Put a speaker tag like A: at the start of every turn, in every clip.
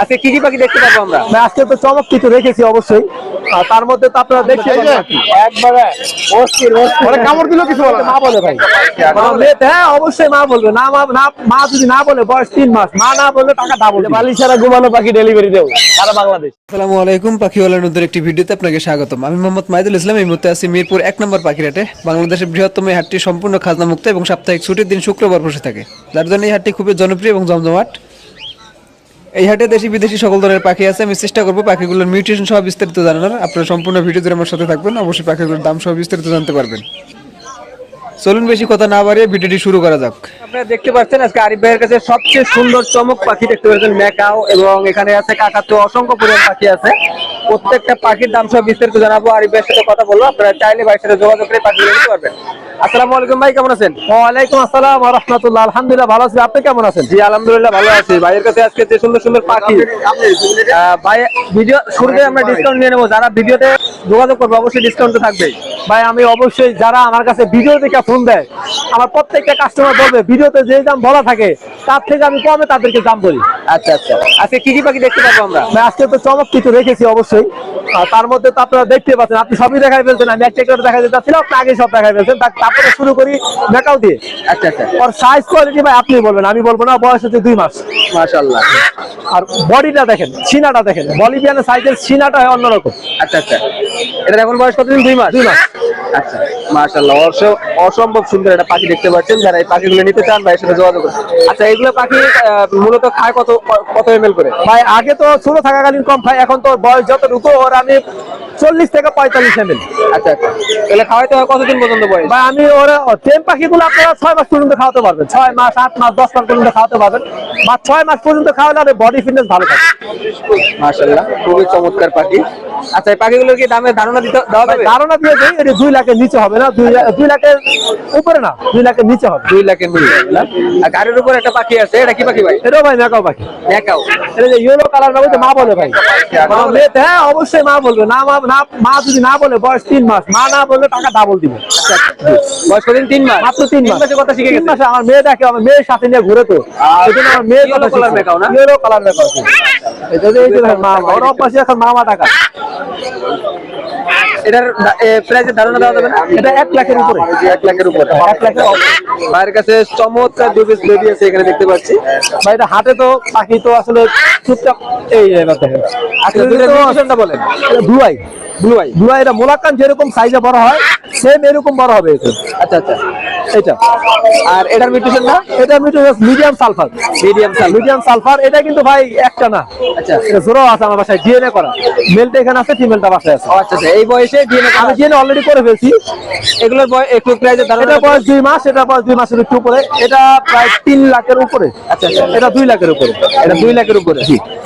A: আজকে কি কি পাখি দেখতে পাবো আমরা?
B: আজকে তো চমক কিছু রেখেছি অবশ্যই। আর তার মধ্যে তো আপনারা দেখতে। একবারে অস্থির অস্থির।
C: কামড় দিল কিছু বলে
B: মা বলে ভাই। হ্যাঁ অবশ্যই মা বলবে। না মা না মা যদি না বলে বয়স তিন মাস। মা না বললে টাকা ডাবল বালিশারা ঘুমানো পাখি ডেলিভারি দেবো। সারা বাংলাদেশ।
D: আসসালামু আলাইকুম পাখিওয়ালার নতুন একটি ভিডিওতে আপনাকে স্বাগতম। আমি মোহাম্মদ মাহিদুল ইসলাম এই মুহূর্তে আছি মিরপুর এক নম্বর পাখিরাটে। বাংলাদেশের বৃহত্তম এই হাটটি সম্পূর্ণ খাজনা মুক্ত এবং সাপ্তাহিক ছুটির দিন শুক্রবার বসে থাকে। যার জন্য এই হাটটি খুবই জনপ্রিয় এবং জমজমাট। এই হাটে দেশি বিদেশি সকল ধরনের পাখি আছে, আমি চেষ্টা করব পাখিগুলোর মিউটেশন সহ বিস্তারিত জানানোর। আপনারা সম্পূর্ণ ভিডিও ধরে আমার সাথে থাকবেন, অবশ্যই পাখিগুলোর দাম সহ বিস্তারিত জানতে পারবেন। চলুন বেশি কথা না বাড়িয়ে ভিডিওটি শুরু করা যাক।
A: আপনারা দেখতে পাচ্ছেন, আজকে আরিফ ভাইয়ের কাছে সবচেয়ে সুন্দর চমক পাখি দেখতে পাচ্ছেন, ম্যাকাও, এবং এখানে আছে কাকাতো, অসংখ্য পরিমাণ পাখি আছে। প্রত্যেকটা পাখির দাম সব বিস্তারিত জানাব, আরিফ ভাইয়ের সাথে কথা বলব। আপনারা চাইলে ভাইয়ের সাথে যোগাযোগ করে পাখি নিতে পারবেন। আসসালামু আলাইকুম ভাই কেমন আছেন?
B: ওয়ালাইকুম আসসালাম রাহমাতুল্লাহ। আলহামদুলিল্লাহ ভালো আছি। আপনি কেমন আছেন?
A: জি আলহামদুলিল্লাহ ভালো আছি। ভাইয়ের কাছে আজকে যে সুন্দর সুন্দর পাখি ভাই ভিডিও শুরুতে আমরা ডিসকাউন্ট নিয়ে নেব। যারা ভিডিওতে যোগাযোগ করব অবশ্যই ডিসকাউন্ট তো থাকবেই
B: ভাই আমি অবশ্যই যারা আমার কাছে ভিডিও দেখে ফোন দেয় আমার প্রত্যেকটা কাস্টমার বলবে ভিডিওতে যে দাম বলা থাকে তার থেকে আমি কমে তাদেরকে দাম বলি
A: আচ্ছা আচ্ছা। আজকে কি কি পাখি দেখতে পাবো আমরা?
B: আজকে তো চমক কিছু রেখেছি অবশ্যই। তার মধ্যে তো আপনারা দেখতে পাচ্ছেন আপনি সবই দেখাই ফেলছেন আমি একটা আপনি আগে সব দেখাই ফেলছেন তারপরে শুরু করি মেকাও দিয়ে।
A: আচ্ছা আচ্ছা।
B: ওর সাইজ কোয়ালিটি ভাই আপনি বলবেন আমি বলব না বয়স হচ্ছে দুই মাস।
A: মাশাআল্লাহ।
B: আর বডিটা দেখেন সিনাটা দেখেন বলিভিয়ানের সাইজের সিনাটা হয় অন্যরকম।
A: আচ্ছা আচ্ছা। এটা এখন বয়স কতদিন? দুই মাস।
B: দুই মাস।
A: আচ্ছা মাশাআল্লাহ। অস- অসম্ভব সুন্দর একটা পাখি দেখতে পাচ্ছেন। যারা এই পাখিগুলো নিতে চান ভাইয়ের সাথে যোগাযোগ করুন। আচ্ছা এগুলো পাখি মূলত খায় কত কত এমএল করে?
B: ভাই আগে তো ছোট থাকাকালীন কম খাই এখন তো বয়স যত যতটুকু ওর আমি চল্লিশ থেকে পঁয়তাল্লিশ এমএল
A: আচ্ছা আচ্ছা। তাহলে খাওয়াইতে হয় কতদিন পর্যন্ত বয়স?
B: ভাই আমি ওরা টেম পাখিগুলো আপনারা ছয় মাস পর্যন্ত খাওয়াতে পারবেন। ছয় মাস আট মাস দশ মাস পর্যন্ত খাওয়াতে পারবেন। বা ছয় মাস পর্যন্ত খাওয়ালে বডি ফিটনেস ভালো থাকে।
A: মাশাআল্লাহ খুবই চমৎকার পাখি। আচ্ছা এই পাখিগুলোর কি দামের ধারণা দিতে দেওয়া যাবে?
B: ধারণা দিয়ে দিই এটা দুই লাখের নিচে হবে না দুই দুই লাখের উপরে না দুই লাখের নিচে হবে।
A: দুই লাখের নিচে না? আর গাড়ির উপর একটা পাখি আছে এটা কি পাখি ভাই?
B: এটাও ভাই মেকাও পাখি।
A: দেখাও
B: এটা যে ইয়েলো কালার না বলতে মা বলে ভাই। মা হ্যাঁ অবশ্যই মা বলবে না মা না মা যদি না বলে বয়স তিন মাস। মা না বললে টাকা ডাবল দিবে।
A: আচ্ছা আচ্ছা। বয়স কতদিন তিন মাস।
B: মাত্র তিন মাস।
A: কথা শিখে গেছে।
B: মাসে আমার মেয়ে দেখে আমার মেয়ের সাথে নিয়ে ঘুরে তো। এই জন্য আমার মেয়ের
A: Yellow color মেকাও না?
B: ইয়েলো কালার মেকাও এই যে এই যে দেখেন মা ওর এখন মামা টাকা।
A: এটার প্রাইসের ধারণা দেওয়া যাবে না?
B: এটা এক লাখের উপরে।
A: এক লাখের উপরে।
B: এক লাখের উপরে।
A: কাছে চমৎকার দুই পিস বেবি আছে এখানে দেখতে পাচ্ছি।
B: বা এটা হাটে তো পাখি তো আসলে চুপচাপ এই দেখেন।
A: বলেন।
B: দুয়াই
A: ব্লু আই
B: এটা মোলাকান যেরকম সাইজে বড় হয় সেম এরকম বড় হবে
A: আচ্ছা আচ্ছা।
B: এটা
A: আর এটার মিউটেশনটা
B: এটা medium sulphur.
A: Medium size
B: medium sulphur এটা কিন্তু ভাই একটা না।
A: আচ্ছা।
B: এটা জোড়াও আছে আমার বাসায় ডিএনএ করা। মেলটা এখানে আছে ফিমেলটা বাসায় আছে।
A: আচ্ছা আচ্ছা এই বয়সে ডিএনএ
B: আমি ডিএনএ অলরেডি করে ফেলছি।
A: এগুলোর বয়স একটু
B: এটা বয়স দুই মাস এটা বয়স দুই মাসের একটু উপরে। এটা প্রায় তিন লাখের উপরে।
A: আচ্ছা আচ্ছা।
B: এটা দুই লাখের উপরে।
A: এটা দুই লাখের উপরে।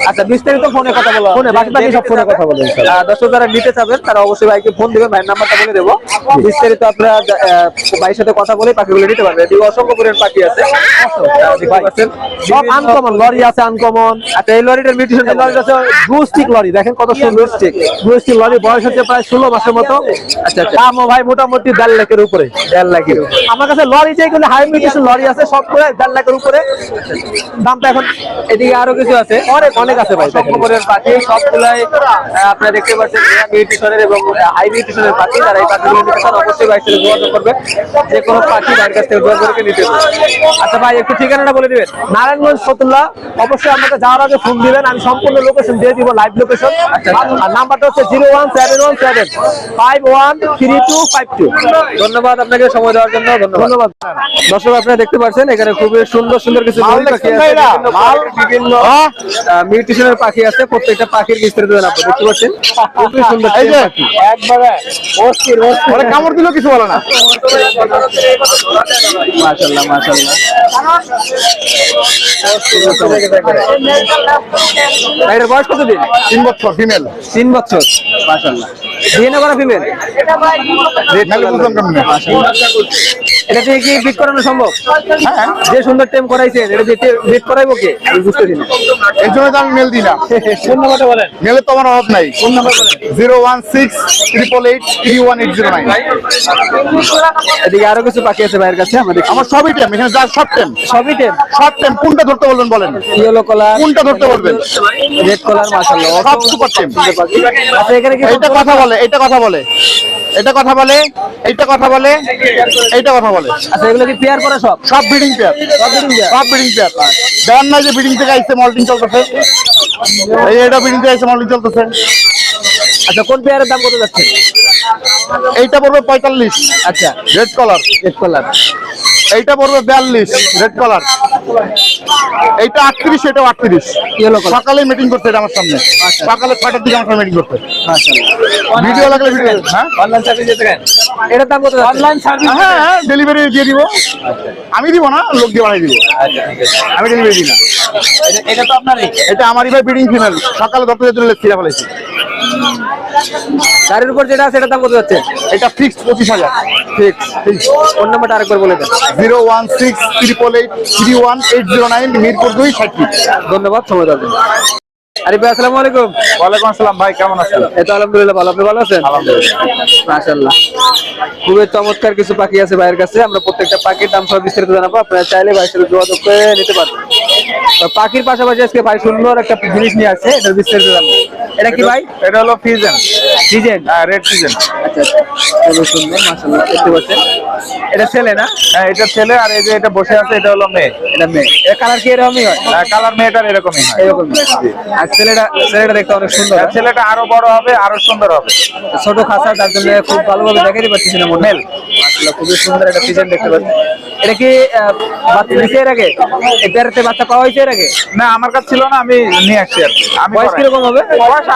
A: আচ্ছা বিস্তারিত ফোনে কথা বলো।
B: ফোনে বাকি বাকি সব ফোনে কথা বলে।
A: দর্শক যারা নিতে চাবেন তারা অবশ্যই ভাইকে ফোন দিবেন ভাইয়ের নাম্বারটা বলে দেবো। বিস্তারিত আপনারা ভাইয়ের সাথে কথা বলে পাখিগুলো নিতে পারবেন এদিকে অসংখ্য পরিমাণ পাখি আছে।
B: সব আনকমন লরি আছে আনকমন
A: আচ্ছা এই লরিটার মিউটেশন
B: এই লরিটা হচ্ছে লরি। দেখেন কত সুন্দর স্টিক ব্লু লরি বয়স হচ্ছে প্রায় ষোলো মাসের মতো।
A: আচ্ছা, আচ্ছা।
B: দামও ভাই মোটামুটি দেড় লাখের উপরে।
A: দেড় লাখের
B: আমার কাছে লরি যেগুলো হাই মিউটেশন লরি আছে সব করে দেড় লাখের উপরে। দামটা এখন
A: এদিকে আরও কিছু আছে?
B: অনেক অনেক আছে ভাই
A: অসংখ্য পরিমাণ পাখি সবগুলাই আপনারা দেখতে পাচ্ছেন মিউটেশনের এবং হাই মিউটেশনের পাখি। যারা এই পাখিগুলো নিতে চান অবশ্যই সাথে যোগাযোগ করবে যে কোনো পাখি ভাইয়ের কাছ থেকে যোগাযোগ করে নিতে আচ্ছা ভাই একটু ঠিকানাটা বলে দিবেন?
B: নারায়ণগঞ্জ ফতুল্লা অবশ্যই আমাকে যাওয়ার আগে ফোন দিবেন আমি সম্পূর্ণ লোকেশন দিয়ে দিব লাইভ লোকেশন আর নাম্বারটা হচ্ছে zero one seven one seven five one three two five two
A: ধন্যবাদ আপনাকে সময় দেওয়ার জন্য ধন্যবাদ। দর্শক আপনারা দেখতে পাচ্ছেন এখানে খুবই সুন্দর সুন্দর কিছু পাখি আছে। বিভিন্ন বিভিন্ন মিউটেশনের পাখি আছে। প্রত্যেকটা পাখির বিস্তারিত জানাব দেখতে পাচ্ছেন? খুবই সুন্দর
B: একবারে
C: কামড় দিল কিছু বলে না।
A: মাশাআল্লাহ মাশাআল্লাহ। ভাইয়ের বয়স কত দিন
C: তিন বছর ফিমেল
A: তিন বছর মাশাআল্লাহ। ডিএনএ করা ফিমেল এটা দিয়ে কি বিট করানো সম্ভব? হ্যাঁ। যে সুন্দর টেম করাইছেন এটা দিয়ে বিট করাইবো কি? আমি বুঝতেছি না
C: এর জন্য তো আমি মেল দিই না।
A: কোন নাম্বারটা বলেন?
C: মেলে তো আমার অভাব নাই।
A: কোন নাম্বার বলেন?
C: Zero one six triple eight three one eight zero nine
A: এদিকে আরও কিছু পাখি আছে ভাইয়ের কাছে আমাদের
C: আমার সবই টেম এখানে যা সব টেম।
A: সবই টেম।
C: সব টেম কোনটা ধরতে বলবেন বলেন?
A: ইয়েলো কলার
C: কোনটা ধরতে বলবেন?
A: রেড কলার মাশাআল্লাহ
C: সব সুপার টেম।
A: আচ্ছা এখানে কি
C: এইটা কথা বলে এটা কথা বলে। এটা কথা বলে এইটা কথা বলে এইটা কথা বলে।
A: আচ্ছা এগুলো কি পেয়ার করে সব?
C: সব বিডিং পেয়ার
A: সব বিডিং পেয়ার
C: সব বিডিং পেয়ার দেন না যে বিডিং থেকে আইসে মল্টিং চলতেছে। এই এটা বিডিং থেকে আইসে মল্টিং চলতেছে।
A: আচ্ছা কোন পেয়ারের দাম কত যাচ্ছে?
C: এইটা পড়বে পঁয়তাল্লিশ।
A: আচ্ছা।
C: রেড কালার
A: রেড কলার
C: এইটা পড়বে বিয়াল্লিশ। রেড কালার এইটা আটত্রিশ এটা আটত্রিশ। সকালে মিটিং করতে এটা আমার সামনে। সকালে ছয়টার দিকে আমার সামনে মিটিং করতে ভিডিও লাগলে ভিডিও হ্যাঁ?
A: অনলাইন সার্ভিস এটার দাম কত অনলাইন সার্ভিস
C: হ্যাঁ হ্যাঁ ডেলিভারি দিয়ে দিব। আমি দিব না লোক দিয়ে বানাই দিব। আমি ডেলিভারি দিই না।
A: এটা তো আপনারই।
C: এটা আমারই ভাই বিডিং ফিমেল সকালে দশটা যেতে ফেলেছি।
A: গাড়ির উপর যেটা আছে এটার দাম কত যাচ্ছে?
C: এটা ফিক্সড পঁচিশ হাজার।
A: ফিক্স ফোন নাম্বারটা আরেকবার বলে দেন।
C: Zero one six triple eight three one eight zero nine Mirpur দুই ষাটটি
A: ধন্যবাদ সময় দেওয়ার জন্য। আরিফ ভাই আসসালামু আলাইকুম।
C: ওয়ালাইকুম আসসালাম ভাই কেমন আছেন?
A: এই তো আলহামদুলিল্লাহ ভালো। আপনি ভালো আছেন?
C: আলহামদুলিল্লাহ।
A: মাশাআল্লাহ। খুবই চমৎকার কিছু পাখি আছে ভাইয়ের কাছে। আমরা প্রত্যেকটা পাখির দাম সব বিস্তারিত জানাব। আপনারা চাইলে ভাইয়ের সাথে যোগাযোগ করে নিতে পারবেন। পাখির পাশাপাশি আজকে ভাই সুন্দর একটা জিনিস নিয়ে আসছে এটা বিস্তারিত জানব। এটা কি ভাই?
C: এটা হলো ফিজেন
A: ডিজাইন
C: রেড ফিজেন
A: আচ্ছা আচ্ছা। সুন্দর মাশাআল্লাহ দেখতে পাচ্ছেন। এটা ছেলে না?
C: হ্যাঁ এটা ছেলে আর এই যে এটা বসে আছে এটা হলো মেয়ে।
A: এটা মেয়ে। এর কালার কি এরকমই হয়?
C: কালার মেয়েটার এরকমই হয়।
A: এরকম আর ছেলেটা ছেলেটা দেখতে অনেক সুন্দর
C: আর ছেলেটা আরও বড় হবে আরও সুন্দর হবে।
A: ছোট খাসা তার জন্য খুব ভালোভাবে দেখাতে পারতেছি না মেল মাশাআল্লাহ খুবই সুন্দর একটা ডিজাইন দেখতে পাচ্ছি। এটা কি বাচ্চা দিছে এর আগে? পেয়ারতে বাচ্চা পাওয়া হয়েছে এর আগে?
C: না আমার কাছে ছিল না আমি নিয়ে আসছি আর আমি
A: বয়স
C: করাই।
A: কীরকম হবে?
C: বয়স।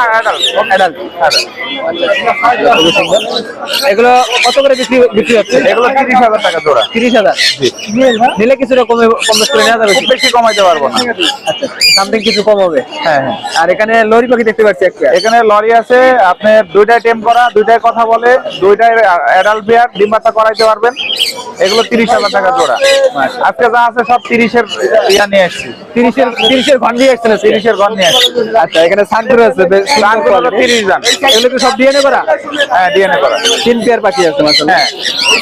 A: অ্যাডাল্ট এগুলো কত করে বিক্রি বিক্রি হচ্ছে?
C: এগুলো তিরিশ হাজার টাকা জোড়া।
A: তিরিশ হাজার? নিলে কিছুটা কমে কম বেশ করে নেওয়া যাবে
C: বেশি কমাইতে পারব না।
A: আচ্ছা সামথিং কিছু কম হবে।
C: হ্যাঁ হ্যাঁ।
A: আর এখানে লরি পাখি দেখতে পাচ্ছি একটা
C: এখানে লরি আছে আপনার দুইটাই টেম করা দুইটাই কথা বলে দুইটাই অ্যাডাল্ট বিয়ার ডিম বাচ্চা করাইতে পারবেন। এগুলো তিরিশ হাজার টাকা জোড়া। আজকে যা আছে সব তিরিশের ইয়া নিয়ে আসছি।
A: তিরিশের তিরিশের ঘন দিয়ে আসছেন আজকে?
C: তিরিশের ঘর নিয়ে
A: আচ্ছা এখানে সানকুর আছে
C: সানকুর হলো
A: quality।
C: 30
A: এগুলো কি সব ডিএনএ করা?
C: হ্যাঁ ডিএনএ করা।
A: তিন পেয়ার পাখি আছে মাশাআল্লাহ।
C: হ্যাঁ।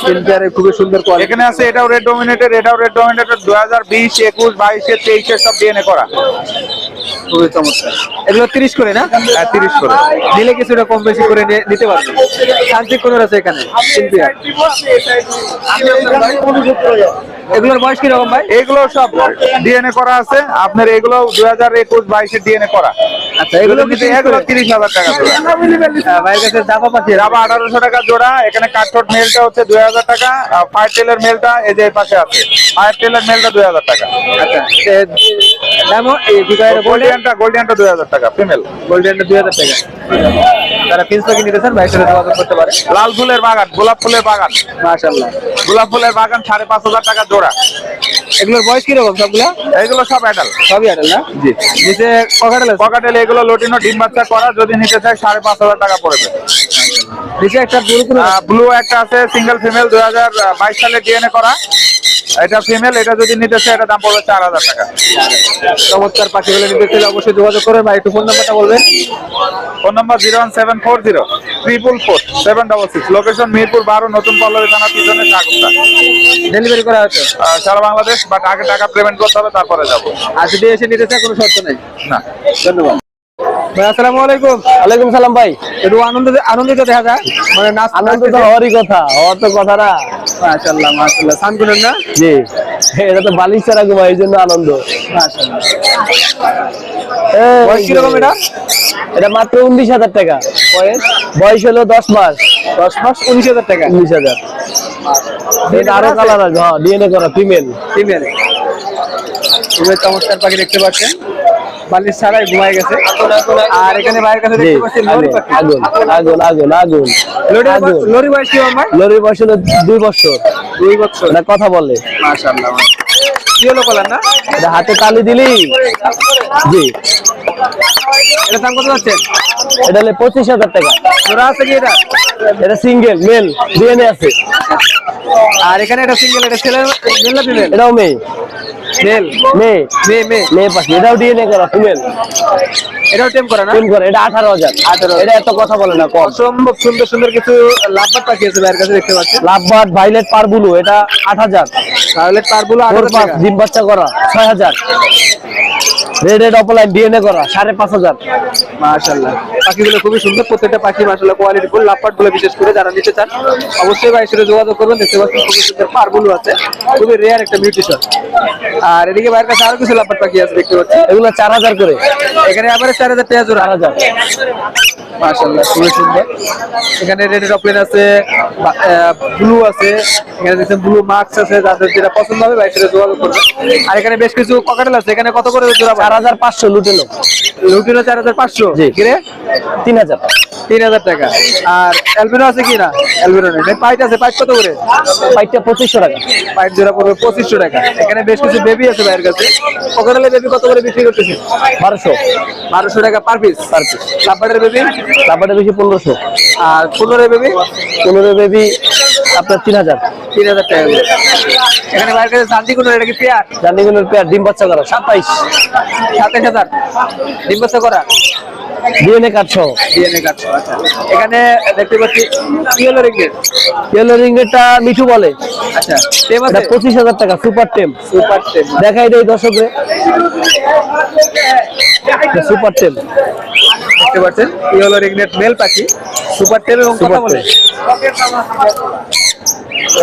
A: তিন পেয়ারের খুবই সুন্দর কোয়ালিটি
C: এখানে আছে এটাও রেড ডোমিনেটেড এটাও রেড ডোমিনেটেড দু হাজার বিশ একুশ বাইশে তেইশে সব ডিএনএ করা।
A: খুবই চমৎকার। এগুলো 30 করে না?
C: হ্যাঁ তিরিশ করে।
A: নিলে কিছুটা কম বেশি করে নিয়ে- নিতে পারবে। শান্তিক কোন আছে এখানে? তিন পেয়ার এগুলোর বয়স কি রকম ভাই?
C: এগুলো সব ডিএনএ করা আছে। আপনার এগুলো দুই হাজার একুশ বাইশে ডিএনএ করা।
A: আচ্ছা এগুলো কিন্তু
C: এগুলো তিরিশ হাজার টাকা জোড়া।
A: হ্যাঁ, ভাইয়ের কাছে পাখি আছে।
C: রাবা আঠারোশো টাকা জোড়া। এখানে কাঠঠোট মেলটা হচ্ছে দুই হাজার টাকা। ফায়ার টেলের মেলটা এই যে পাশে আছে। ফায়ার টেলার মেলটা দুই হাজার টাকা।
A: আচ্ছা
C: গোল্ডিয়ানটা টাকা ফিমেল
A: দুই হাজার টাকা। তারা পিন্স পাখি নিতে চান ভাইয়ের সাথে যোগাযোগ করতে পারে।
C: লাল ফুলের বাগান গোলাপ ফুলের বাগান।
A: মাশাআল্লাহ।
C: গোলাপ ফুলের বাগান সাড়ে পাঁচ হাজার টাকা জোড়া।
A: এগুলোর বয়স কি রকম সবগুলা?
C: এগুলো সব অ্যাডাল
A: সবই না? জি। নিচে ককাটেল আছে
C: এগুলো লটিনো ডিম বাচ্চা করা যদি নিতে পাঁচ হাজার টাকা পড়বে।
A: নিচে একটা ব্লু
C: একটা আছে সিঙ্গেল ফিমেল দুই হাজার বাইশ সালে ডিএনএ করা। এটা ফিমেল এটা যদি নিতে চাই এটা দাম পড়বে চার হাজার টাকা।
A: চমৎকার পাখিগুলো নিতে চাইলে অবশ্যই যোগাযোগ করবেন। ভাই একটু ফোন নাম্বারটা বলবেন।
C: Phone number zero one seven four zero triple four seven double six location Mirpur বারো নতুন পল্লবী থানা পিছনে সাগরটা
A: ডেলিভারি করা হচ্ছে
C: সারা বাংলাদেশ বাট আগে টাকা পেমেন্ট করতে হবে তারপরে যাব।
A: আর যদি এসে নিতে চায় কোনো শর্ত নেই।
C: না।
A: ধন্যবাদ। ভাই আসসালামু আলাইকুম।
B: ওয়ালাইকুম সালাম ভাই।
A: একটু আনন্দ আনন্দিত দেখা যায় মানে নাচ
B: আনন্দ তো হওয়ারই কথা হওয়ার তো কথা না।
A: মাশাআল্লাহ মাশাআল্লাহ। সানকুনের না?
B: জি। এটা তো বালিশ ছাড়া ঘুমা এই জন্য আনন্দ।
A: মাশাআল্লাহ। বয়স কীরকম এটা?
B: এটা মাত্র উনিশ হাজার টাকা।
A: বয়স?
B: বয়স হলো দশ মাস।
A: দশ মাস উনিশ হাজার টাকা?
B: উনিশ হাজার। এটা আরও কালার আছে? হ্যাঁ ডিএনএ করা ফিমেল
A: ফিমেল খুবই চমৎকার পাখি দেখতে পাচ্ছেন। বালিশ ছাড়াই ঘুমায় গেছে। আর এখানে বাইরের কাছে দেখতে পাচ্ছি লরি পাখি।
B: আগুন আগুন আগুন
A: লরি বয়স কি
B: লরির বয়স হলো দুই বছর।
A: দুই বছর।
B: এটা কথা বলে।
A: মাশাআল্লাহ কি হলো না?
B: এটা হাতে তালি দিলি। জি।
A: এটা দাম কত
B: এটা হলে পঁচিশ হাজার টাকা।
A: জোড়া আছে কি এটা?
B: এটা সিঙ্গেল মেল ডিএনএ আছে।
A: আর এখানে একটা সিঙ্গেল এটা ছেলে মেল না ফিমেল?
E: এটাও মেয়ে
A: মেল
E: মেয়ে
A: মেয়ে মেয়ে
E: মেয়ে পাখি এটাও ডিএনএ করা ফিমেল
A: এটাও টেম করা না?
E: টিম করে এটা আঠারো হাজার।
A: 18,000
E: এটা এত কথা বলে না কম।
A: অসম্ভব সুন্দর সুন্দর কিছু লাভবাট পাখি আছে ভাইয়ের কাছে দেখতে পাচ্ছি।
E: লাভবাট ভাইলেট পারবুলু এটা আট হাজার।
A: ভাইলেট তারগুলো আট হাজার।
E: ডিম বাচ্চা করা ছয় হাজার। রেড রেড অপলাইন ডিএনএ করা সাড়ে পাঁচ হাজার।
A: মাশাআল্লাহ। পাখিগুলো খুবই সুন্দর প্রত্যেকটা পাখি মাশাআল্লাহ কোয়ালিটি ফুল লাফাটগুলো গুলো বিশেষ করে যারা নিতে চান অবশ্যই ভাই যোগাযোগ করবেন দেখতে পাচ্ছেন খুবই সুন্দর পারগুলো আছে খুবই রেয়ার একটা মিউটেশন আর এদিকে বাইরের কাছে আরও কিছু লাফাট পাখি আছে দেখতে পাচ্ছি।
E: এগুলো চার হাজার করে।
A: এখানে আবার চার হাজার
E: চার হাজার।
A: মাশাআল্লাহ খুবই সুন্দর। এখানে রেড অপলেন আছে ব্লু আছে এখানে দেখছেন ব্লু মাস্ক আছে যাদের যেটা পছন্দ হবে ভাই সেটা যোগাযোগ করবে আর এখানে বেশ কিছু ককাটেল আছে এখানে কত করে জোড়া
E: চার হাজার পাঁচশো লুটেলো।
A: লুটিনো চার হাজার পাঁচশো। কিরে
E: তিন হাজার।
A: তিন হাজার টাকা। আর অ্যালবিনো আছে কি না? অ্যালবিনো নেই। পাইট আছে পাইট কত করে?
E: পাইটটা পঁচিশশো টাকা।
A: পাইট জোড়া পড়বে পঁচিশশো টাকা। এখানে বেশ কিছু বেবি আছে ভাইয়ের কাছে। ককাটেলের বেবি কত করে বিক্রি করতেছে?
E: বারোশো।
A: বারোশো টাকা পার পিস পার পিস লাভবার্ডের বেবি
E: তারপরে বেশি পনেরোশো।
A: আর পনেরো বেবি
E: পনেরো বেবি আপনার তিন হাজার।
A: তিন হাজার টাকা করে। এখানে বাইরের কাছে কোনো এটা কি পেয়ার?
E: জানিগুলোর পেয়ার ডিম বাচ্চা করা সাতাইশ।
A: সাতাশ হাজার। ডিম বাচ্চা করা?
E: ডিএনএ কার্ড সহ।
A: ডিএনএ কার্ড আচ্ছা। এখানে দেখতে পাচ্ছি ইয়েলো রিংগেট
E: ইয়েলো রিংটা মিঠু বলে।
A: আচ্ছা টেম আছে?
E: পঁচিশ হাজার টাকা সুপার টেম।
A: সুপার টেম।
E: দেখাই দেয় দর্শকরে সুপার টেম।
A: দেখতে পাচ্ছেন ইয়েলো রিংনেট মেল পাখি সুপার টেল এবং কথা বলে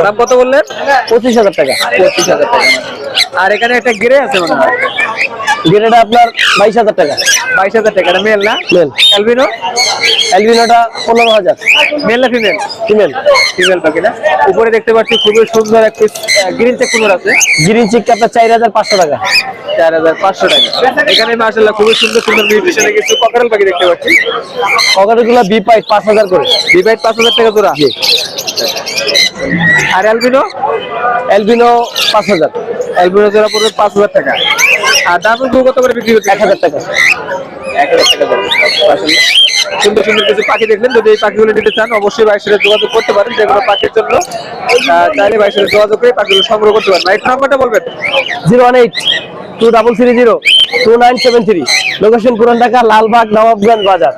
A: দাম কত বললেন?
E: পঁচিশ হাজার টাকা।
A: পঁচিশ হাজার টাকা। আর এখানে একটা গিরে আছে মনে হয়।
E: গেটেটা আপনার বাইশ হাজার টাকা।
A: বাইশ হাজার টাকা এটা মেল না?
E: মেল।
A: অ্যালবিনো?
E: অ্যালবিনোটা পনেরো হাজার।
A: মেল না ফিমেল?
E: ফিমেল।
A: ফিমেল পাখি না? উপরে দেখতে পাচ্ছি খুবই সুন্দর একটি গ্রিন চেক কুলোর আছে।
E: গ্রিন চিকটা আপনার চার হাজার পাঁচশো টাকা।
A: চার হাজার পাঁচশো টাকা। এখানে মাসাল্লাহ খুবই সুন্দর সুন্দর নিউট্রিশনে কিছু ককারেল পাখি দেখতে পাচ্ছি।
E: পকেটগুলো বি পাইট পাঁচ হাজার করে।
A: ডিভাইড পাঁচ হাজার টাকা জোড়া। আর অ্যালবিনো?
E: অ্যালবিনো পাঁচ হাজার।
A: অ্যালবিনো জোড়া পড়বে পাঁচ হাজার টাকা। আর তারপর কত করে বিক্রি করছে
E: এক হাজার টাকা।
A: এক হাজার টাকা। সুন্দর সুন্দর কিছু পাখি দেখলেন। যদি এই পাখিগুলো নিতে চান অবশ্যই ভাইয়ের সাথে যোগাযোগ করতে পারেন যেগুলো পাখির জন্য। চাইলে ভাইয়ের সাথে যোগাযোগ করে পাখিগুলো সংগ্রহ করতে পারেন। ভাই নাম্বারটা বলবেন?
E: Zero one eight two double three zero two nine seven three. Location Puran Dhaka Lalbagh Nawabganj বাজার।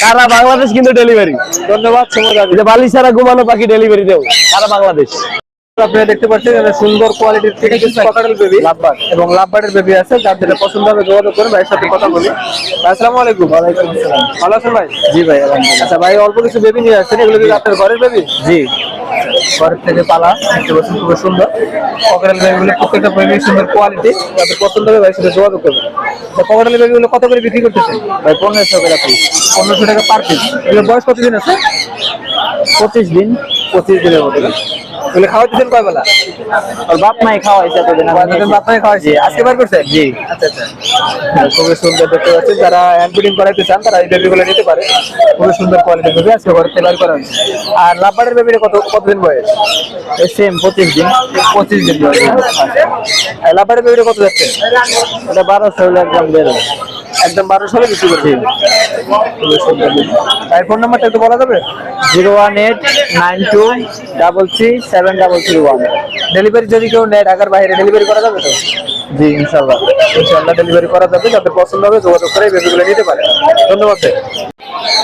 E: সারা বাংলাদেশ কিন্তু ডেলিভারি
A: ধন্যবাদ সময়
E: যে বালি ছাড়া ঘুমানো পাখি ডেলিভারি দেও। সারা বাংলাদেশ।
A: আপনারা দেখতে পাচ্ছেন এখানে সুন্দর কোয়ালিটির ককাটেল বেবি লাভবার্ড এবং লাভবার্ডের বেবি আছে যার যেটা পছন্দ হবে যোগাযোগ করুন ভাইয়ের সাথে কথা বলি। আসসালামু আলাইকুম। ওয়ালাইকুম আসসালাম। ভালো আছেন ভাই? জি ভাই আচ্ছা ভাই অল্প কিছু বেবি নিয়ে আসছেন এগুলো কি আপনার ঘরের বেবি জি। ঘরের থেকে পালা দেখতে পাচ্ছেন খুব সুন্দর। ককাটেল বেবিগুলো প্রত্যেকটা বেবি সুন্দর কোয়ালিটি যাদের পছন্দ হবে ভাই সাথে যোগাযোগ করবেন। তো ককাটেল বেবিগুলো কত করে বিক্রি করতেছেন? ভাই পনেরোশো টাকা পিস পনেরোশো টাকা পার পিস বয়স কতদিন আছে? পঁচিশ দিন। পঁচিশ দিনের না? এগুলো খাওয়া দিচ্ছেন কয় বেলা?
E: ওর বাপ মাই খাওয়াইছে এতদিন
A: বাপাই খাওয়াইছি? আজকে বার করছেন জি। আচ্ছা আচ্ছা। খুবই সুন্দর দেখতে পাচ্ছি। যারা হ্যান্ড করাইতে চান তারা এই বেবিগুলো নিতে পারে। খুবই সুন্দর কোয়ালিটির বেবি আজকে ঘরে থেকে বার করা হয়েছে। আর লাভবারের বেবির কত কতদিন বয়স? সেম পঁচিশ দিন। পঁচিশ দিন বয়স। আর লাভবারের বেবিটা কত যাচ্ছে? এটা বারোশো একদম বেরো একদম বারোশো হলে বিক্রি করে সুন্দর ফোন নাম্বারটা একটু বলা যাবে? Zero one eight nine two double three seven double three one. Delivery যদি কেউ নেয় ঢাকার বাইরে ডেলিভারি করা যাবে তো? জি ইনশাল্লাহ। ইনশাল্লাহ ডেলিভারি করা যাবে। যাদের পছন্দ হবে যোগাযোগ করে বেশি বেবিগুলো নিতে পারে। ধন্যবাদ।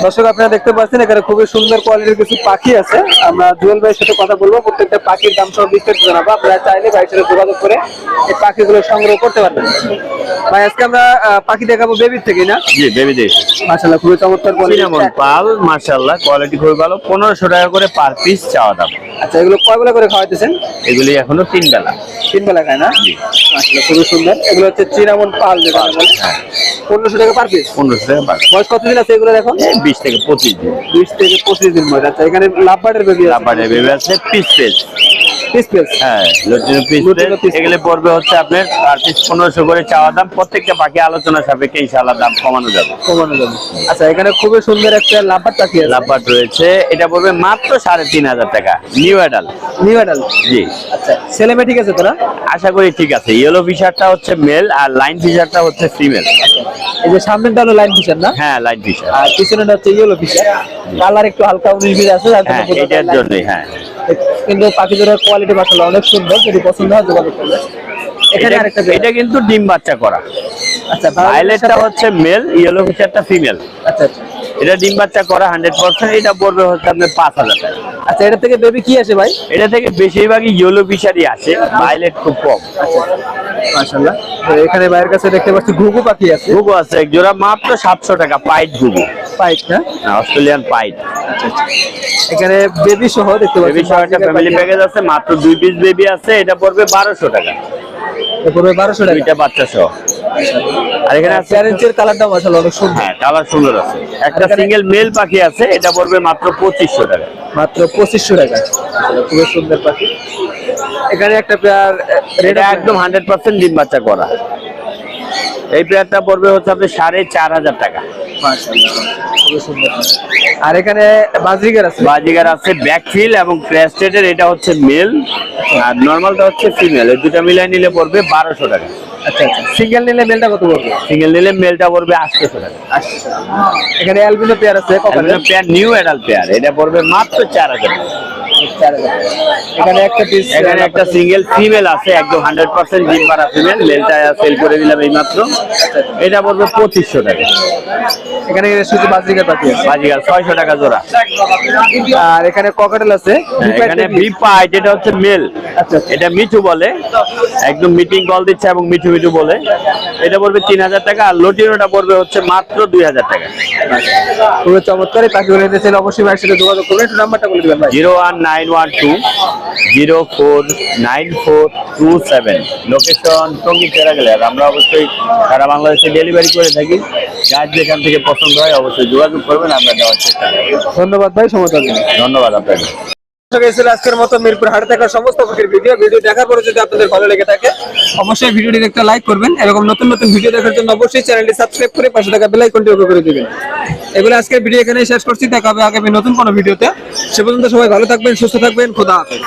A: দর্শক আপনারা দেখতে পাচ্ছেন এখানে খুবই সুন্দর কোয়ালিটির কিছু পাখি আছে। আমরা জুয়েল ভাইয়ের সাথে কথা বলব। প্রত্যেকটা পাখির দাম সহ বিস্তারিত জানাব। আপনারা চাইলে ভাইয়ের সাথে যোগাযোগ করে এই পাখিগুলো সংগ্রহ করতে পারবেন। ভাই আজকে আমরা পাখি দেখাবো বেবির থেকে না?
F: জি বেবি দেশ
A: মাশাআল্লাহ খুবই চমৎকার কোয়ালিটি
F: পাল মাশাআল্লাহ কোয়ালিটি খুবই ভালো। পনেরোশো টাকা করে পার পিস চাওয়া দাম।
A: আচ্ছা এগুলো কয় বেলা করে খাওয়াইতেছেন?
F: এগুলি এখনও তিন বেলা।
A: তিন বেলা খায় না? জি। মাশাআল্লাহ খুবই সুন্দর। এগুলো হচ্ছে চিনামন পাল যেটা বলে। পনেরোশো টাকা পার পিস
F: পনেরোশো টাকা পার
A: বয়স কতদিন আছে এগুলো এখন?
F: বিশ থেকে পঁচিশ দিন।
A: বিশ থেকে পঁচিশ দিন বয়স। আচ্ছা এখানে লাভবার্ডের বেবি
F: লাভবার্ডের বেবি আছে পিস পিস
A: পিস পিস
F: হ্যাঁ লটিনো পিস
A: লটিনো piece
F: পড়বে হচ্ছে আপনার পার পিস পনেরোশো করে চাওয়া দাম প্রত্যেকটা পাখি আলোচনা সাপেক্ষে ইনশাআল্লাহ দাম কমানো যাবে।
A: কমানো যাবে। আচ্ছা এখানে খুবই সুন্দর একটা লাভবার্ড পাখি আছে।
F: রয়েছে এটা পড়বে মাত্র সাড়ে তিন হাজার টাকা নিউ অ্যাডাল
A: নিউ অ্যাডাল
F: জি।
A: আচ্ছা ছেলে মেয়ে ঠিক আছে তোরা?
F: আশা করি ঠিক আছে ইয়েলো ফিশারটা হচ্ছে মেল আর লাইন ফিশারটা হচ্ছে ফিমেল
A: এই যে সামনেটা হলো লাইন ফিশার না?
F: হ্যাঁ লাইন ফিশার
A: আর পিছনেটা হচ্ছে ইয়েলো ফিশার কালার একটু হালকা উনিশ বিশ আছে জন্য
F: হ্যাঁ এটার জন্যই হ্যাঁ।
A: কিন্তু পাখি জোড়ার কোয়ালিটি মাসাল্লাহ অনেক সুন্দর যদি পছন্দ হয় যোগাযোগ করবে। এখানে আরেকটা
F: এটা কিন্তু ডিম বাচ্চা করা।
A: আচ্ছা
F: ভায়োলেটটা হচ্ছে মেল ইয়েলো হচ্ছে একটা ফিমেল
A: আচ্ছা আচ্ছা।
F: এটা ডিম বাচ্চা করা হান্ড্রেড পার্সেন্ট এটা পড়বে হচ্ছে আপনার পাঁচ হাজার টাকা।
A: আচ্ছা এটা থেকে বেবি কি আসে ভাই?
F: এটা থেকে বেশিরভাগই ইয়েলো ফিচারই আসে ভায়োলেট খুব কম।
A: মাশাআল্লাহ। এখানে ভাইয়ের কাছে দেখতে পাচ্ছি ঘুঘু পাখি আছে।
F: ঘুঘু আছে এক জোড়া মাত্র সাতশো টাকা পাইট ঘুঘু।
A: পাইট না
F: অস্ট্রেলিয়ান পাইট।
A: এখানে বেবি সহ দেখতে পাচ্ছি।
F: বেবি সহ একটা ফ্যামিলি প্যাকেজ আছে। মাত্র দুই পিস বেবি আছে এটা পড়বে বারোশো টাকা।
A: পড়বে বারোশো টাকা।
F: দুইটা বাচ্চা সহ। আর এখানে
A: প্যারেন্টের কালারটা মাশাআল্লাহ অনেক সুন্দর।
F: হ্যাঁ কালার সুন্দর আছে। একটা সিঙ্গেল মেল পাখি আছে এটা পড়বে মাত্র পঁচিশশো টাকা।
A: মাত্র পঁচিশশো টাকা। খুবই সুন্দর পাখি। এখানে একটা পেয়ার
F: এটা একদম হান্ড্রেড পার্সেন্ট ডিম বাচ্চা করা। এই পেয়ারটা পড়বে হচ্ছে আপনি সাড়ে চার হাজার টাকা।
A: আর এখানে বাজরিগার আছে?
F: বাজিগার আছে ব্যাকফিল এবং ক্র্যাস্টেডের এটা হচ্ছে মেল আর নর্মালটা হচ্ছে ফিমেল এই দুটা মিলাই নিলে পড়বে বারোশো টাকা।
A: আচ্ছা আচ্ছা। সিঙ্গেল নিলে মেলটা কত পড়বে?
F: সিঙ্গেল নিলে মেলটা পড়বে আটশোশো টাকা।
A: এখানে অ্যালবিনো পেয়ার আছে
F: পেয়ার নিউ অ্যাডাল্ট পেয়ার এটা পড়বে মাত্র চার হাজার টাকা।
A: এখানে একটা পিস
F: এখানে একটা সিঙ্গেল ফিমেল আছে একদম হান্ড্রেড পার্সেন্ট ডিম পাড়া ফিমেল মেলটা সেল করে দিলাম এই মাত্র এটা পড়বে পঁচিশশো টাকা।
A: এখানে শুধু বাজরিগার পাখি আছে।
F: ছয়শো টাকা জোড়া।
A: আর এখানে ককাটেল আছে
F: হ্যাঁ, এখানে বিপাইট এটা হচ্ছে মেল
A: আচ্ছা
F: এটা মিঠু বলে। একদম মিটিং কল দিচ্ছে এবং মিঠু মিঠু বলে। এটা পড়বে তিন হাজার টাকা আর লটিনোটা পড়বে হচ্ছে মাত্র দুই হাজার টাকা।
A: খুবই চমৎকার এই পাখিগুলো নিতে চাইলে অবশ্যই ভাইয়ের সাথে যোগাযোগ করবেন একটু নাম্বারটা বলে দিবেন ভাই।
F: Zero one nine one two zero four nine four two seven. Location Tongi ফেরা গেলে আর আমরা অবশ্যই সারা বাংলাদেশে ডেলিভারি করে থাকি। যার যেখান থেকে পছন্দ হয় অবশ্যই যোগাযোগ করবেন আমরা দেওয়ার চেষ্টা
A: ধন্যবাদ ভাই সময়
F: ধন্যবাদ আপনাকে।
A: ভিডিও। ভিডিও দেখার পরে যদি আপনাদের ভালো লেগে থাকে, অবশ্যই দেখতে লাইক করবেন। এরকম নতুন নতুন ভিডিও দেখার জন্য অবশ্যই চ্যানেলটি করে থাকা করে দিবেন। এগুলো আজকের ভিডিও এখানে শেষ করছি। নতুন কোনো ভিডিওতে। সে পর্যন্ত সবাই ভালো থাকবেন, সুস্থ থাকবেন। খোদা হাফেজ।